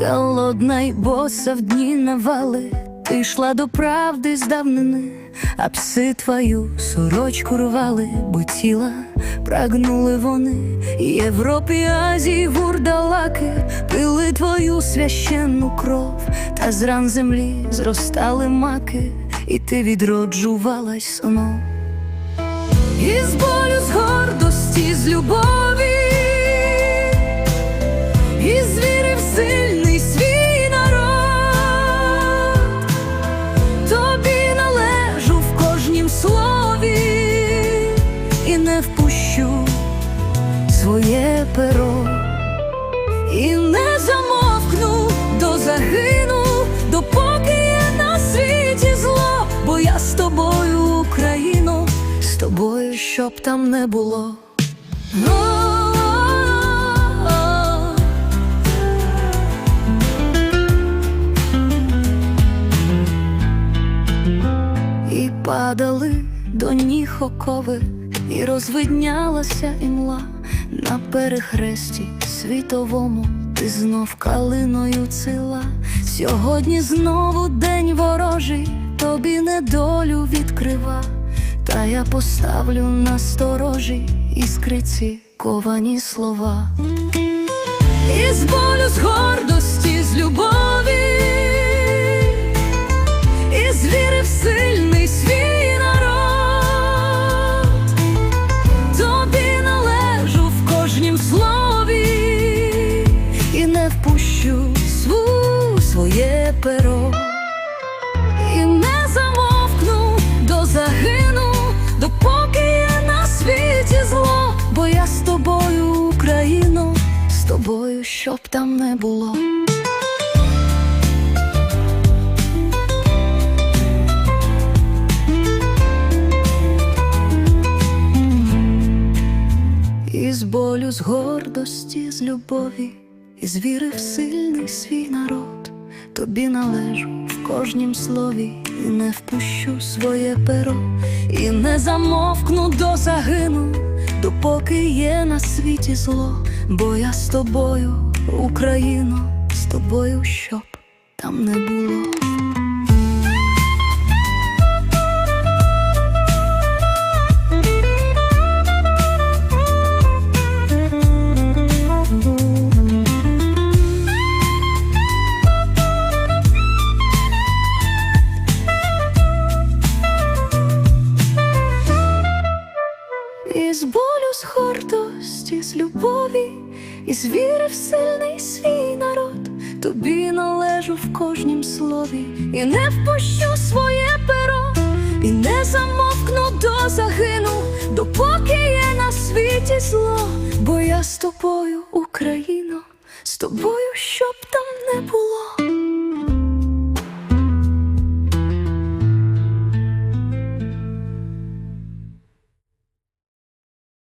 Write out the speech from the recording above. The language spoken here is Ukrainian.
Голодна й боса в дні навали, ти йшла до правди з давнини, а пси твою сорочку рвали, бо тіла прагнули вони. Європі, Азії, вурдалаки пили твою священну кров, та з ран землі зростали маки, і ти відроджувалась сном. Слові, і не впущу своє перо, і не замовкну до загину, допоки є на світі зло, бо я з тобою, Україно, з тобою, щоб там не було. Падали до ніг окови, і розвиднялася імла на перехресті світовому, ти знов калиною цила. Сьогодні знову день ворожий, тобі недолю відкрива, та я поставлю на сторожі іскриці ковані слова. І з болю, з гордості, з любові, впущу сву своє перо, і не замовкну до загину, допоки є на світі зло, бо я з тобою, Україно, з тобою, щоб там не було. З болю, з гордості, з любові, і звірив сильний свій народ, тобі належу в кожнім слові, і не впущу своє перо, і не замовкну до загину, допоки є на світі зло, бо я з тобою, Україно, з тобою, щоб З болю, з гордості, з любові, і з віри в сильний свій народ, тобі належу в кожнім слові, і не впущу своє перо, і не замовкну до загину, допоки є на світі зло, бо я з тобою, Україно, з тобою,